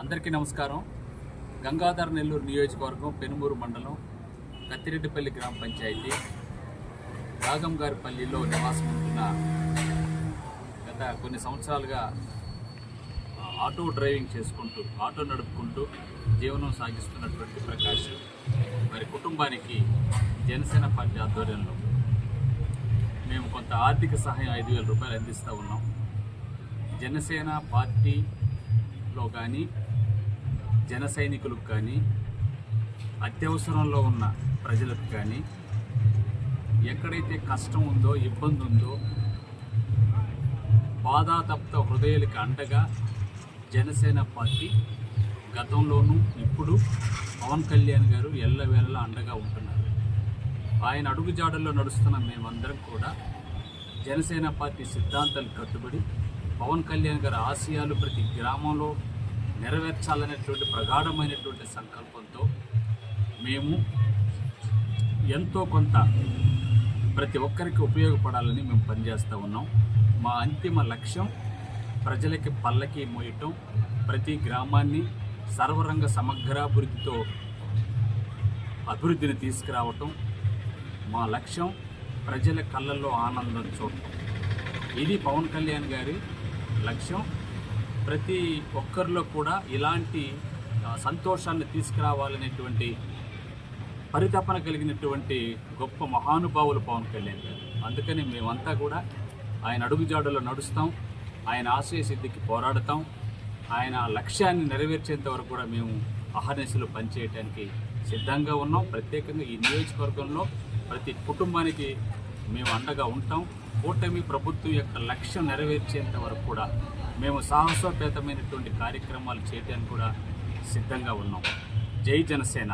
అందరికీ నమస్కారం. గంగాధర నెల్లూరు నియోజకవర్గం పెనుమూరు మండలం కత్తిరెడ్డిపల్లి గ్రామ పంచాయతీ రాగంగారిపల్లిలో నివాసం ఉంటున్న గత కొన్ని సంవత్సరాలుగా ఆటో డ్రైవింగ్ చేసుకుంటూ ఆటో నడుపుకుంటూ జీవనం సాగిస్తున్నటువంటి ప్రకాష్ మరి కుటుంబానికి జనసేన పార్టీ ఆధ్వర్యంలో మేము కొంత ఆర్థిక సహాయం ఐదు వేల రూపాయలు అందిస్తూ ఉన్నాం. జనసేన పార్టీలో కానీ జన సైనికులకు కానీ అత్యవసరంలో ఉన్న ప్రజలకు కానీ ఎక్కడైతే కష్టం ఉందో ఇబ్బంది ఉందో బాధాతప్త హృదయాలకు అండగా జనసేన పార్టీ గతంలోనూ ఇప్పుడు పవన్ కళ్యాణ్ గారు ఎల్లవేళలా అండగా ఉంటున్నారు. ఆయన అడుగుజాడల్లో నడుస్తున్న మేమందరం కూడా జనసేన పార్టీ సిద్ధాంతాలు కట్టుబడి పవన్ కళ్యాణ్ గారి ఆశయాలు ప్రతి గ్రామంలో నెరవేర్చాలనేటువంటి ప్రగాఢమైనటువంటి సంకల్పంతో మేము ఎంతో కొంత ప్రతి ఒక్కరికి ఉపయోగపడాలని మేము పనిచేస్తూ ఉన్నాం. మా అంతిమ లక్ష్యం ప్రజలకి పల్లకి మోయటం ప్రతి గ్రామాన్ని సర్వరంగ సమగ్రాభివృద్ధితో అభివృద్ధిని తీసుకురావటం మా లక్ష్యం ప్రజల కళ్ళల్లో ఆనందం చూడటం. ఇది పవన్ కళ్యాణ్ గారి లక్ష్యం. ప్రతి ఒక్కరిలో కూడా ఇలాంటి సంతోషాన్ని తీసుకురావాలనేటువంటి పరితపన కలిగినటువంటి గొప్ప మహానుభావులు పవన్ కళ్యాణ్ గారు. అందుకని మేమంతా కూడా ఆయన అడుగుజాడలో నడుస్తాం ఆయన ఆశయ సిద్ధికి పోరాడతాం ఆయన లక్ష్యాన్ని నెరవేర్చేంత వరకు కూడా మేము అహర్నిశలు పనిచేయడానికి సిద్ధంగా ఉన్నాం. ప్రత్యేకంగా ఈ నియోజకవర్గంలో ప్రతి కుటుంబానికి మేము అండగా ఉంటాం. కూటమి ప్రభుత్వం యొక్క లక్ష్యం నెరవేర్చేంత వరకు కూడా మేము సాహసోపేతమైనటువంటి కార్యక్రమాలు చేయడానికి కూడా సిద్ధంగా ఉన్నాం. జై జనసేన.